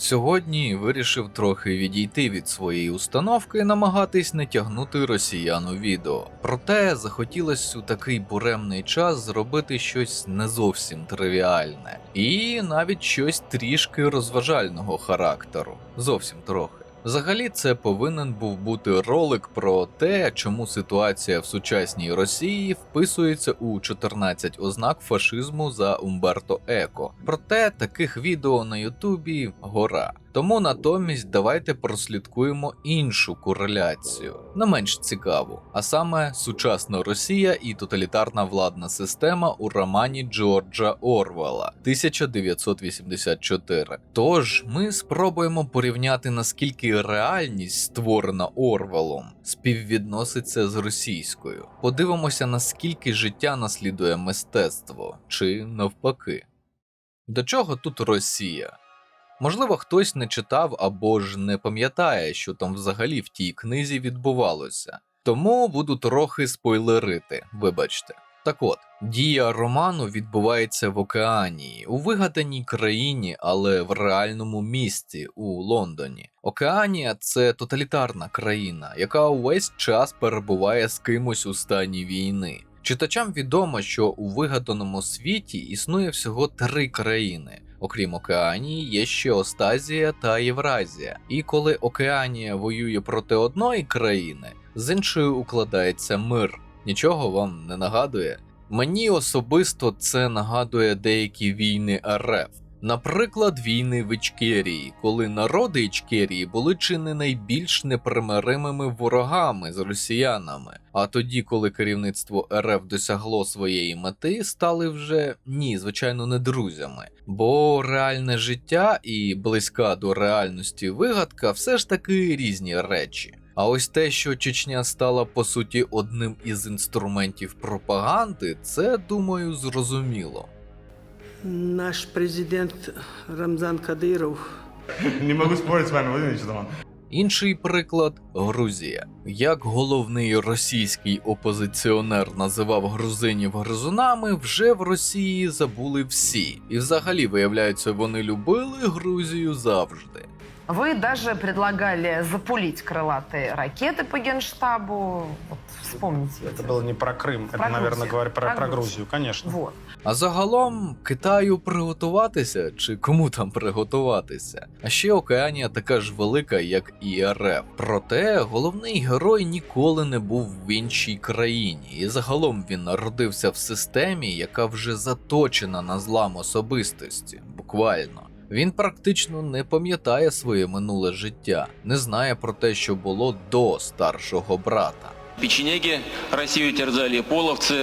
Сьогодні вирішив трохи відійти від своєї установки і намагатись не тягнути росіян у відео. Проте захотілося у такий буремний час зробити щось не зовсім тривіальне, і навіть щось трішки розважального характеру. Зовсім трохи. Взагалі, це повинен був бути ролик про те, чому ситуація в сучасній Росії вписується у 14 ознак фашизму за Умберто Еко. Проте таких відео на Ютубі гора. Тому натомість давайте прослідкуємо іншу кореляцію, не менш цікаву, а саме сучасна Росія і тоталітарна владна система у романі Джорджа Орвела 1984. Тож ми спробуємо порівняти наскільки реальність, створена Орвелом, співвідноситься з російською. Подивимося, наскільки життя наслідує мистецтво, чи навпаки. До чого тут Росія? Можливо, хтось не читав або ж не пам'ятає, що там взагалі в тій книзі відбувалося. Тому буду трохи спойлерити, вибачте. Так от, дія роману відбувається в Океанії, у вигаданій країні, але в реальному місті у Лондоні. Океанія це тоталітарна країна, яка увесь час перебуває з кимось у стані війни. Читачам відомо, що у вигаданому світі існує всього три країни. Окрім Океанії, є ще Остазія та Євразія. І коли Океанія воює проти одної країни, з іншою укладається мир. Нічого вам не нагадує? Мені особисто це нагадує деякі війни РФ. Наприклад, війни в Ічкерії, коли народи Ічкерії були чи не найбільш непримиримими ворогами з росіянами. А тоді, коли керівництво РФ досягло своєї мети, стали вже ні, звичайно, не друзями. Бо реальне життя і близька до реальності вигадка все ж таки різні речі. А ось те, що Чечня стала по суті одним із інструментів пропаганди, це думаю зрозуміло. Наш президент Рамзан Кадыров Не могу спорить с вами, Владимир Вячеславович. Інший приклад Грузія. Як головний російський опозиціонер називав грузинів гризунами, вже в Росії забули всі. І взагалі, виявляється, вони любили Грузію завжди. Вы даже предлагали запулить крылатые ракеты по генштабу. Вот вспомните. Это эти. было не про Крым, это, Про наверное, Грузию. говоря про, Про про Грузию. Грузию, конечно. Вот. А загалом Китаю приготуватися чи кому там приготуватися? А ще Океанія така ж велика, як і РФ. Проте головний герой ніколи не був в іншій країні, і загалом він народився в системі, яка вже заточена на злам особистості, буквально. Він практично не пам'ятає своє минуле життя, не знає про те, що було до старшого брата. Печенеги Росію терзали, половці.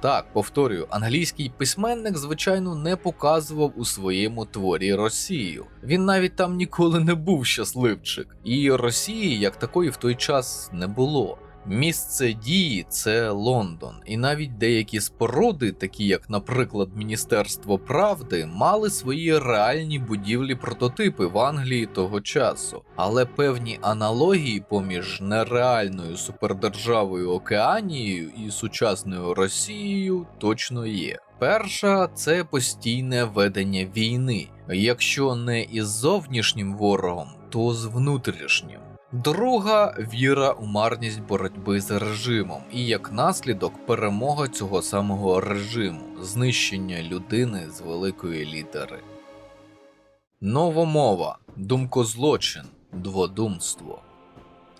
Так, повторюю, англійський письменник, звичайно, не показував у своєму творі Росію. Він навіть там ніколи не був щасливчик, і Росії як такої в той час не було. Місце дії це Лондон, і навіть деякі споруди, такі як, наприклад, Міністерство правди, мали свої реальні будівлі-прототипи в Англії того часу. Але певні аналогії поміж нереальною супердержавою Океанією і сучасною Росією точно є. Перша це постійне ведення війни, якщо не із зовнішнім ворогом, то з внутрішнім. Друга віра у марність боротьби з режимом, і як наслідок перемога цього самого режиму, знищення людини з великої літери. Новомова, думкозлочин, дводумство.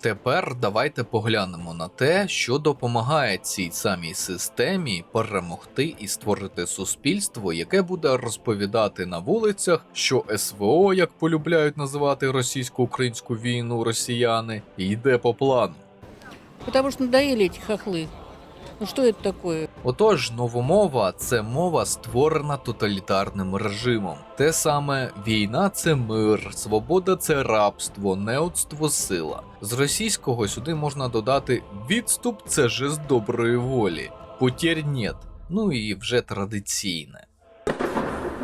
Тепер давайте поглянемо на те, що допомагає цій самій системі перемогти і створити суспільство, яке буде розповідати на вулицях, що СВО, як полюбляють називати російсько-українську війну росіяни, йде по плану. Тому що надоїли ці хохлы. Ну что это такое? Отож, новомова це мова, створена тоталітарним режимом. Те саме війна це мир, свобода це рабство, неудство сила. З російського сюди можна додати відступ це жест доброї волі, потєр нет. Ну і вже традиційне.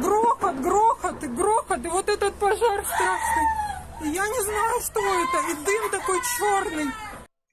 Грохот, грохот, и грохот, и вот этот пожар страшный. И я не знаю, что это, и дым такой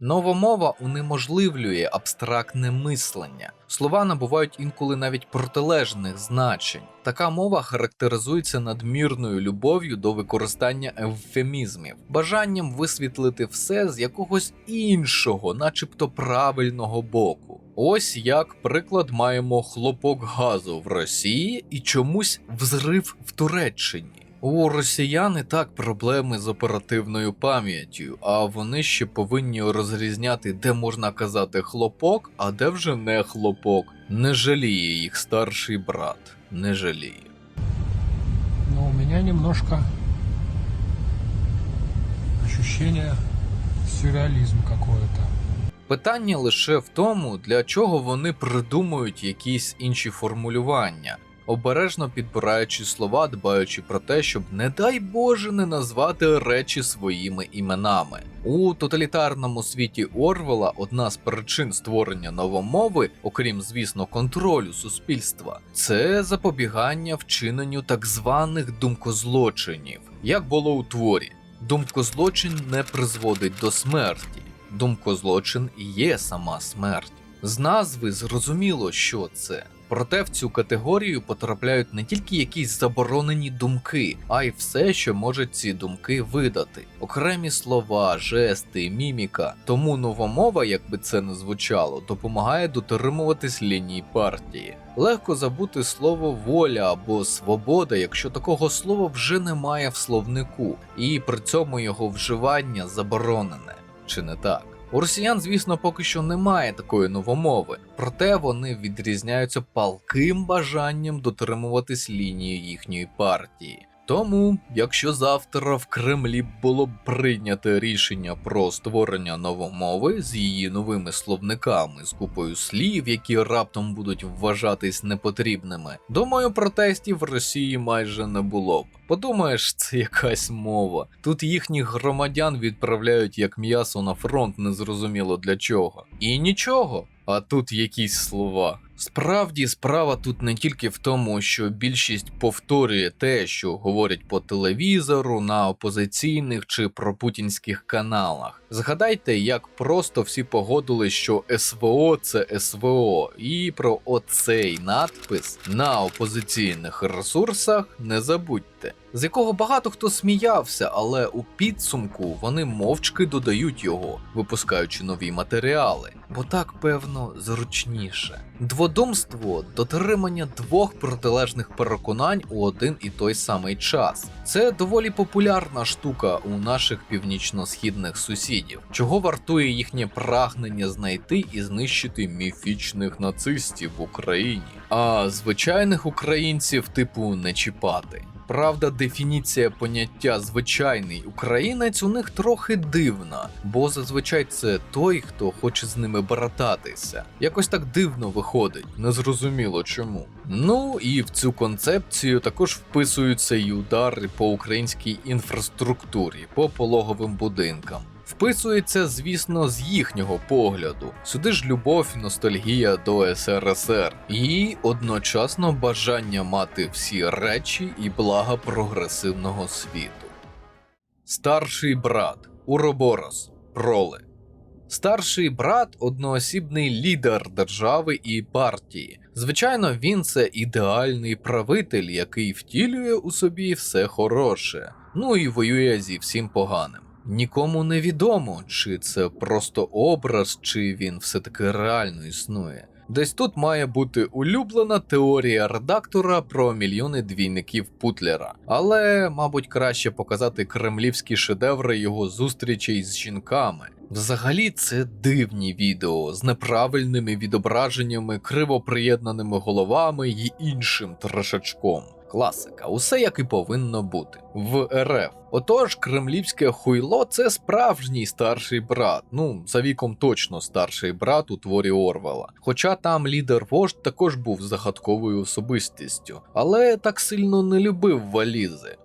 черный. Новомова унеможливлює абстрактне мислення. Слова набувають інколи навіть протилежних значень. Така мова характеризується надмірною любов'ю до використання евфемізмів, бажанням висвітлити все з якогось іншого, начебто правильного боку. Ось як приклад маємо хлопок газу в Росії і чомусь взрив в Туреччині. У росіян і так проблеми з оперативною пам'яттю, а вони ще повинні розрізняти, де можна казати хлопок, а де вже не хлопок. Не жаліє їх старший брат, не жаліє. но у меня немножко ощущение сюрреализм какое-то. Питання лише в тому, для чого вони придумують якісь інші формулювання, обережно підбираючи слова, дбаючи про те, щоб, не дай Боже, не назвати речі своїми іменами. У тоталітарному світі Орвела одна з причин створення новомови, окрім звісно контролю суспільства, це запобігання вчиненню так званих думкозлочинів, як було у творі. Думкозлочин не призводить до смерті. Думкозлочин є сама смерть. З назви зрозуміло, що це. Проте в цю категорію потрапляють не тільки якісь заборонені думки, а й все, що може ці думки видати. Окремі слова, жести, міміка. Тому новомова, як би це не звучало, допомагає дотримуватись лінії партії. Легко забути слово воля або свобода, якщо такого слова вже немає в словнику, і при цьому його вживання заборонене. Чи не так? У росіян, звісно, поки що немає такої новомови, проте вони відрізняються палким бажанням дотримуватись лінії їхньої партії. Тому, якщо завтра в Кремлі було б прийнято рішення про створення новомови з її новими словниками, з купою слів, які раптом будуть вважатись непотрібними, думаю, протестів в Росії майже не було б. Подумаєш, це якась мова. Тут їхніх громадян відправляють як м'ясо на фронт, незрозуміло для чого. І нічого. А тут якісь слова. Справді, справа тут не тільки в тому, що більшість повторює те, що говорять по телевізору, на опозиційних чи пропутінських каналах. Згадайте, як просто всі погодили, що СВО це СВО, і про оцей надпис на опозиційних ресурсах не забудьте. З якого багато хто сміявся, але у підсумку вони мовчки додають його, випускаючи нові матеріали, бо так певно зручніше. Дводумство дотримання двох протилежних переконань у один і той самий час. Це доволі популярна штука у наших північно-східних сусідів, чого вартує їхнє прагнення знайти і знищити міфічних нацистів в Україні, а звичайних українців типу не чіпати. Правда, дефініція поняття звичайний українець у них трохи дивна, бо зазвичай це той, хто хоче з ними брататися. Якось так дивно виходить, незрозуміло чому. Ну і в цю концепцію також вписуються й удари по українській інфраструктурі, по пологовим будинкам. Вписується, звісно, з їхнього погляду. Сюди ж любов і ностальгія до СРСР, і одночасно бажання мати всі речі і блага прогресивного світу. Старший брат Уроборос Проле. Старший брат одноосібний лідер держави і партії. Звичайно, він це ідеальний правитель, який втілює у собі все хороше, ну і воює зі всім поганим. Нікому не відомо, чи це просто образ, чи він все-таки реально існує. Десь тут має бути улюблена теорія редактора про мільйони двійників Путлера, але, мабуть, краще показати кремлівські шедеври його зустрічей з жінками. Взагалі, це дивні відео з неправильними відображеннями, криво приєднаними головами і іншим трешачком. Класика, усе як і повинно бути в РФ. Отож, кремлівське хуйло це справжній старший брат. Ну, за віком точно старший брат у творі Орвела. Хоча там лідер вождь також був загадковою особистістю, але так сильно не любив валізи.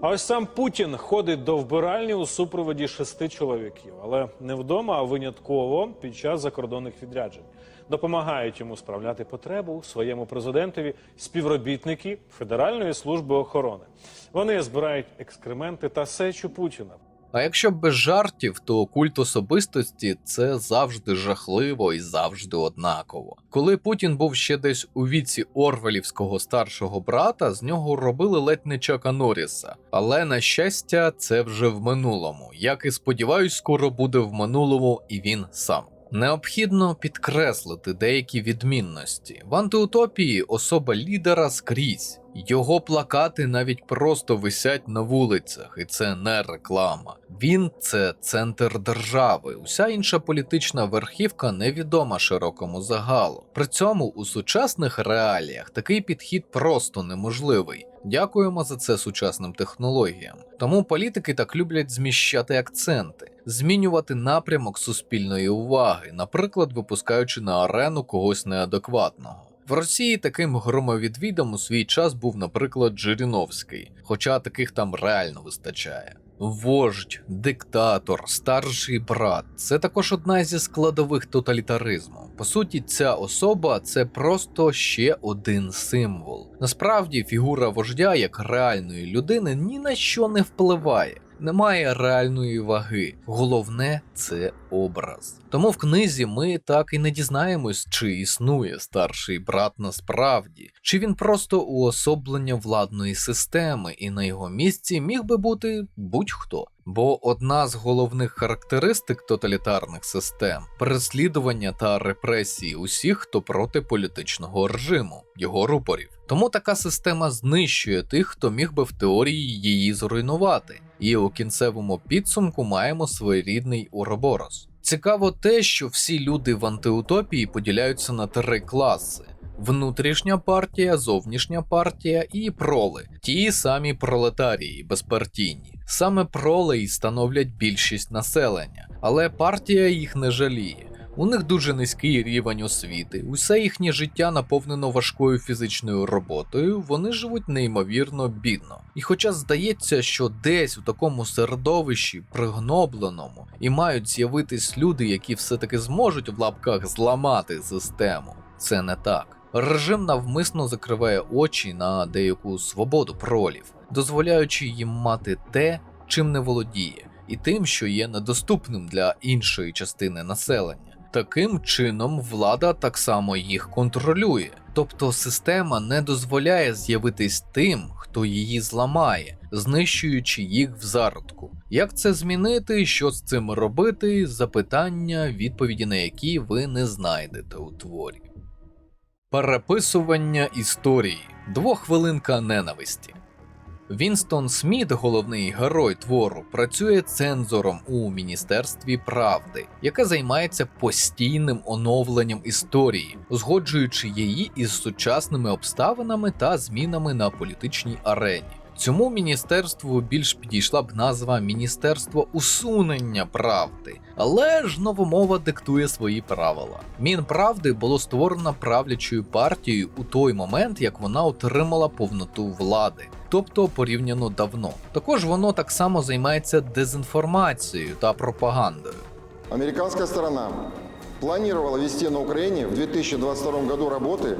А ось сам Путін ходить до вбиральні у супроводі шести чоловіків, але не вдома, а винятково під час закордонних відряджень. Допомагають йому справляти потребу своєму президентові співробітники Федеральної служби охорони. Вони збирають екскременти та сечу Путіна. А якщо без жартів, то культ особистості це завжди жахливо і завжди однаково. Коли Путін був ще десь у віці Орвелівського старшого брата, з нього робили ледь не Чака Норріса. Але на щастя, це вже в минулому. Як і сподіваюсь, скоро буде в минулому і він сам. Необхідно підкреслити деякі відмінності. В антиутопії особа лідера скрізь. Його плакати навіть просто висять на вулицях, і це не реклама. Він це центр держави. Уся інша політична верхівка невідома широкому загалу. При цьому у сучасних реаліях такий підхід просто неможливий. Дякуємо за це сучасним технологіям. Тому політики так люблять зміщати акценти, змінювати напрямок суспільної уваги, наприклад, випускаючи на арену когось неадекватного. В Росії таким громовідвідом у свій час був, наприклад, Жириновський, хоча таких там реально вистачає. Вождь, диктатор, старший брат це також одна зі складових тоталітаризму. По суті, ця особа це просто ще один символ. Насправді, фігура вождя як реальної людини ні на що не впливає. Немає реальної ваги, головне це образ. Тому в книзі ми так і не дізнаємось, чи існує старший брат насправді, чи він просто уособлення владної системи, і на його місці міг би бути будь-хто. Бо одна з головних характеристик тоталітарних систем переслідування та репресії усіх, хто проти політичного режиму, його рупорів. Тому така система знищує тих, хто міг би в теорії її зруйнувати, і у кінцевому підсумку маємо своєрідний уроборос. Цікаво те, що всі люди в антиутопії поділяються на три класи: внутрішня партія, зовнішня партія і проли, ті самі пролетарії, безпартійні. Саме проли й становлять більшість населення, але партія їх не жаліє. У них дуже низький рівень освіти, усе їхнє життя наповнено важкою фізичною роботою, вони живуть неймовірно бідно. І хоча здається, що десь у такому середовищі пригнобленому і мають з'явитись люди, які все-таки зможуть в лапках зламати систему, це не так. Режим навмисно закриває очі на деяку свободу пролів, дозволяючи їм мати те, чим не володіє, і тим, що є недоступним для іншої частини населення. Таким чином, влада так само їх контролює, тобто система не дозволяє з'явитись тим, хто її зламає, знищуючи їх в зародку. Як це змінити, що з цим робити? Запитання, відповіді на які ви не знайдете у творі. Переписування історії. Двохвилинка ненависті. Вінстон Сміт, головний герой твору, працює цензором у Міністерстві правди, яке займається постійним оновленням історії, узгоджуючи її із сучасними обставинами та змінами на політичній арені. Цьому міністерству більш підійшла б назва Міністерство усунення правди, але ж новомова диктує свої правила. Мінправди було створено правлячою партією у той момент, як вона отримала повноту влади, тобто порівняно давно. Також воно так само займається дезінформацією та пропагандою. Американська сторона планувала вести на Україні в 2022 году роботи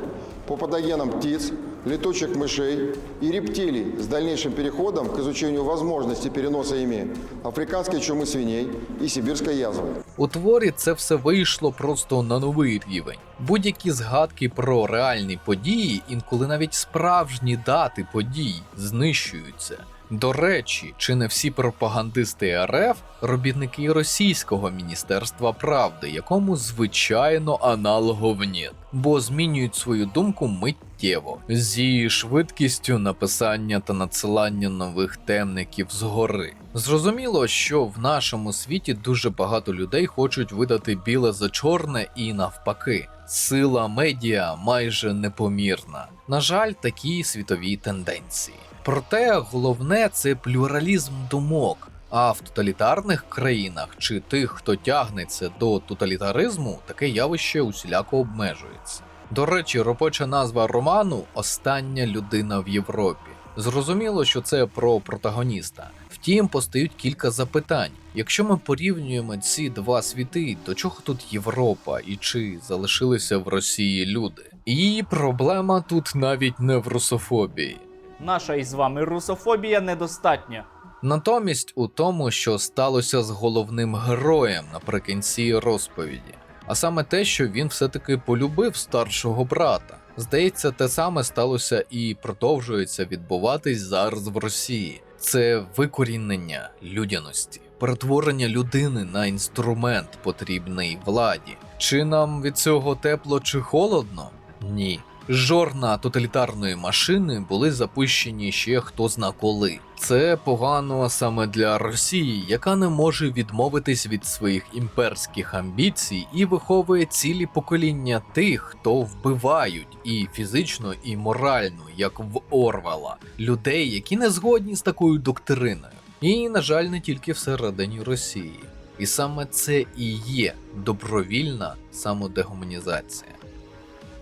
по патогенам птиц, летучих мышей и рептилий с дальнейшим переходом к изучению возможности переноса ими африканской чумы свиней и сибирской язвы. У творі це все вийшло просто на новий рівень. Будь-які згадки про реальні події, інколи навіть справжні дати подій знищуються. До речі, чи не всі пропагандисти РФ робітники російського міністерства правди, якому звичайно аналогов нет, бо змінюють свою думку миттєво зі швидкістю написання та надсилання нових темників згори. Зрозуміло, що в нашому світі дуже багато людей хочуть видати біле за чорне і навпаки. Сила медіа майже непомірна. На жаль, такі світові тенденції. Проте головне це плюралізм думок. А в тоталітарних країнах чи тих, хто тягнеться до тоталітаризму, таке явище усіляко обмежується. До речі, робоча назва роману Остання людина в Європі. Зрозуміло, що це про протагоніста. Втім, постають кілька запитань. Якщо ми порівнюємо ці два світи, до чого тут Європа і чи залишилися в Росії люди? І проблема тут навіть не в русофобії. Наша із вами русофобія недостатня. Натомість у тому, що сталося з головним героєм наприкінці розповіді, а саме те, що він все-таки полюбив старшого брата. Здається, те саме сталося і продовжується відбуватись зараз в Росії. Це викорінення людяності, перетворення людини на інструмент, потрібний владі. Чи нам від цього тепло чи холодно? Ні. Жорна тоталітарної машини були запущені ще хто зна коли. Це погано саме для Росії, яка не може відмовитись від своїх імперських амбіцій і виховує цілі покоління тих, хто вбивають і фізично, і морально, як в Орвала, людей, які не згодні з такою доктриною. І, на жаль, не тільки всередині Росії. І саме це і є добровільна самодегуманізація.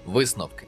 Висновки.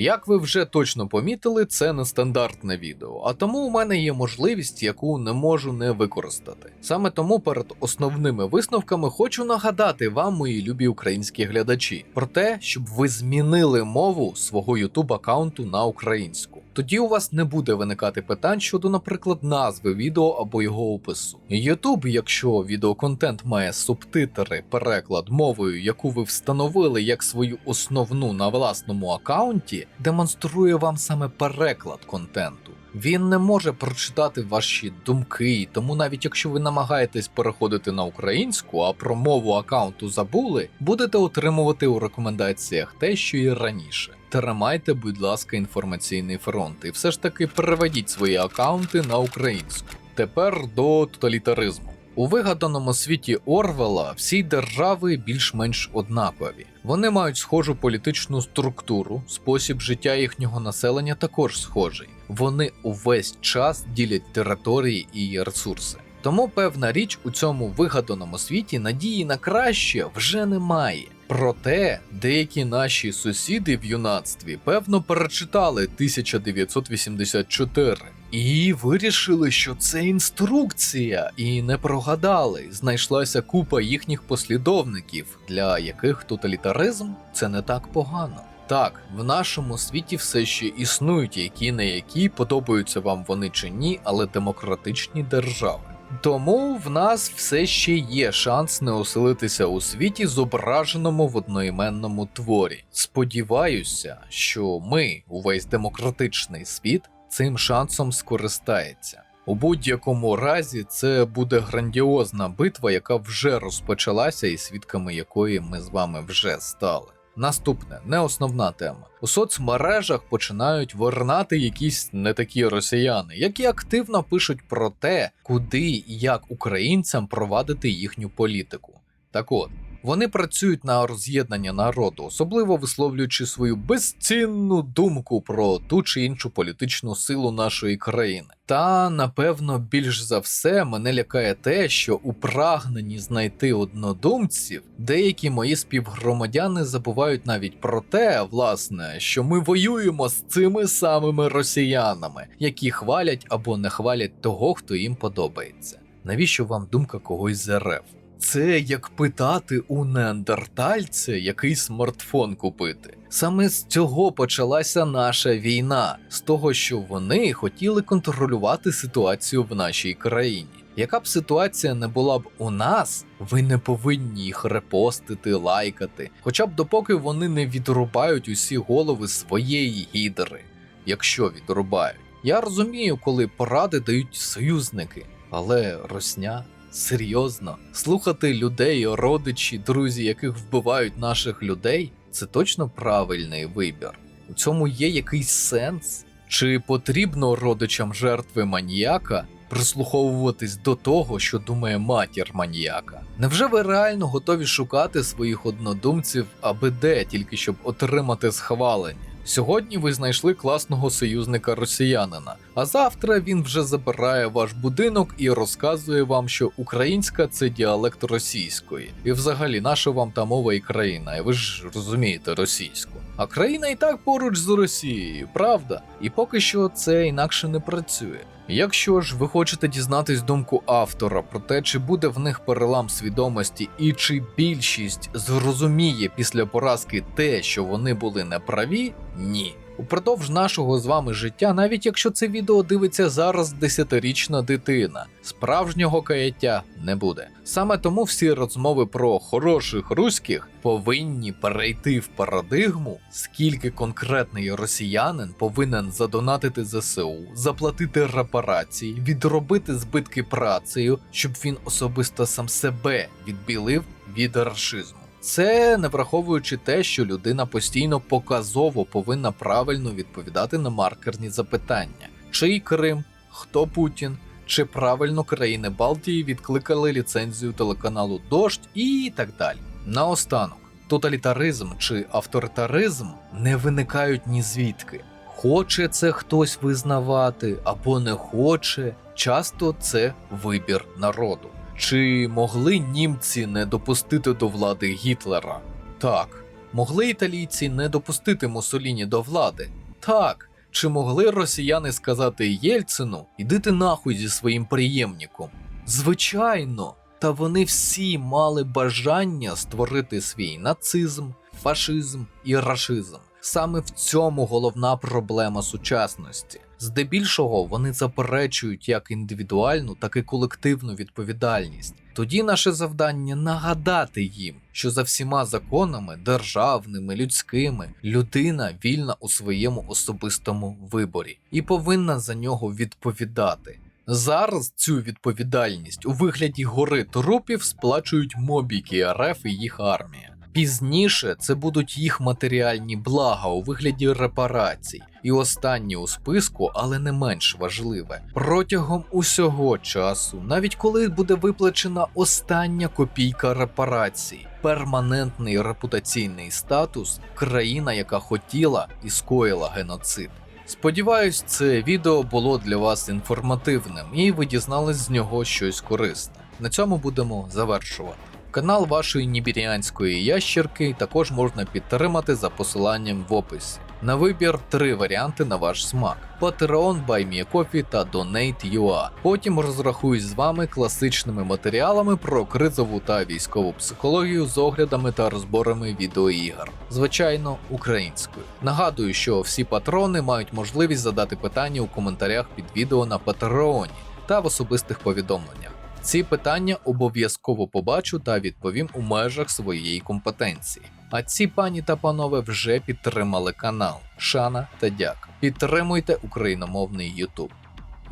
Як ви вже точно помітили, це не стандартне відео, а тому у мене є можливість, яку не можу не використати. Саме тому перед основними висновками хочу нагадати вам, мої любі українські глядачі, про те, щоб ви змінили мову свого YouTube аккаунту на українську. Тоді у вас не буде виникати питань щодо, наприклад, назви відео або його опису. YouTube, якщо відеоконтент має субтитри, переклад мовою, яку ви встановили як свою основну на власному аккаунті, демонструє вам саме переклад контенту. Він не може прочитати ваші думки, тому навіть якщо ви намагаєтесь переходити на українську, а про мову аккаунту забули, будете отримувати у рекомендаціях те, що і раніше. Тримайте, будь ласка, інформаційний фронт і все ж таки переведіть свої аккаунти на українську. Тепер до тоталітаризму. У вигаданому світі Орвела всі держави більш-менш однакові. Вони мають схожу політичну структуру, спосіб життя їхнього населення також схожий. Вони увесь час ділять території і ресурси. Тому певна річ у цьому вигаданому світі надії на краще вже немає. Проте деякі наші сусіди в юнацтві певно перечитали 1984 і вирішили, що це інструкція, і не прогадали. Знайшлася купа їхніх послідовників, для яких тоталітаризм це не так погано. Так, в нашому світі все ще існують які не які, подобаються вам вони чи ні, але демократичні держави. Тому в нас все ще є шанс не оселитися у світі, зображеному в одноіменному творі. Сподіваюся, що ми, увесь демократичний світ, цим шансом скористається. У будь-якому разі це буде грандіозна битва, яка вже розпочалася, і свідками якої ми з вами вже стали. Наступне не основна тема. У соцмережах починають вернати якісь не такі росіяни, які активно пишуть про те, куди і як українцям провадити їхню політику. Так от. Вони працюють на роз'єднання народу, особливо висловлюючи свою безцінну думку про ту чи іншу політичну силу нашої країни. Та напевно більш за все мене лякає те, що у прагненні знайти однодумців деякі мої співгромадяни забувають навіть про те, власне, що ми воюємо з цими самими росіянами, які хвалять або не хвалять того, хто їм подобається. Навіщо вам думка когось з РФ? Це як питати у неандертальця, який смартфон купити. Саме з цього почалася наша війна, з того, що вони хотіли контролювати ситуацію в нашій країні. Яка б ситуація не була б у нас, ви не повинні їх репостити, лайкати, хоча б допоки вони не відрубають усі голови своєї гідри, якщо відрубають. Я розумію, коли поради дають союзники, але росня Серйозно, слухати людей, родичі, друзі, яких вбивають наших людей, це точно правильний вибір. У цьому є якийсь сенс? Чи потрібно родичам жертви маніяка прислуховуватись до того, що думає матір маніяка? Невже ви реально готові шукати своїх однодумців аби де, тільки щоб отримати схвалення? Сьогодні ви знайшли класного союзника росіянина, а завтра він вже забирає ваш будинок і розказує вам, що українська це діалект російської. І взагалі наша вам та мова і країна, і ви ж розумієте російську. А країна і так поруч з Росією, правда? І поки що це інакше не працює. Якщо ж ви хочете дізнатись думку автора про те, чи буде в них перелам свідомості, і чи більшість зрозуміє після поразки те, що вони були неправі, ні. Упродовж нашого з вами життя, навіть якщо це відео дивиться зараз десятирічна дитина, справжнього каяття не буде. Саме тому всі розмови про хороших руських повинні перейти в парадигму, скільки конкретний росіянин повинен задонатити ЗСУ, заплатити репарації, відробити збитки працею, щоб він особисто сам себе відбілив від рашизму. Це не враховуючи те, що людина постійно показово повинна правильно відповідати на маркерні запитання: чий Крим, хто Путін, чи правильно країни Балтії відкликали ліцензію телеканалу Дождь і так далі. Наостанок, тоталітаризм чи авторитаризм не виникають ні звідки. Хоче це хтось визнавати або не хоче, часто це вибір народу. Чи могли німці не допустити до влади Гітлера? Так. Могли італійці не допустити Муссоліні до влади? Так. Чи могли росіяни сказати Єльцину іди нахуй зі своїм приємником? Звичайно, та вони всі мали бажання створити свій нацизм, фашизм і рашизм. Саме в цьому головна проблема сучасності. Здебільшого вони заперечують як індивідуальну, так і колективну відповідальність. Тоді наше завдання нагадати їм, що за всіма законами, державними, людськими, людина вільна у своєму особистому виборі і повинна за нього відповідати. Зараз цю відповідальність у вигляді гори трупів сплачують мобіки РФ і їх армія. Пізніше це будуть їх матеріальні блага у вигляді репарацій. І останнє у списку, але не менш важливе, протягом усього часу, навіть коли буде виплачена остання копійка репарацій, перманентний репутаційний статус країна, яка хотіла і скоїла геноцид. Сподіваюсь, це відео було для вас інформативним і ви дізнались з нього щось корисне. На цьому будемо завершувати. Канал вашої нібіріанської ящерки також можна підтримати за посиланням в описі. На вибір три варіанти на ваш смак: Patreon, BuyMeACoffee та Donate.ua. Потім розрахуюсь з вами класичними матеріалами про кризову та військову психологію з оглядами та розборами відеоігр, звичайно, українською. Нагадую, що всі патрони мають можливість задати питання у коментарях під відео на Патреоні та в особистих повідомленнях. Ці питання обов'язково побачу та відповім у межах своєї компетенції. А ці пані та панове вже підтримали канал. Шана та дяк. Підтримуйте україномовний Ютуб.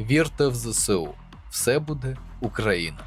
Вірте в ЗСУ. Все буде Україна!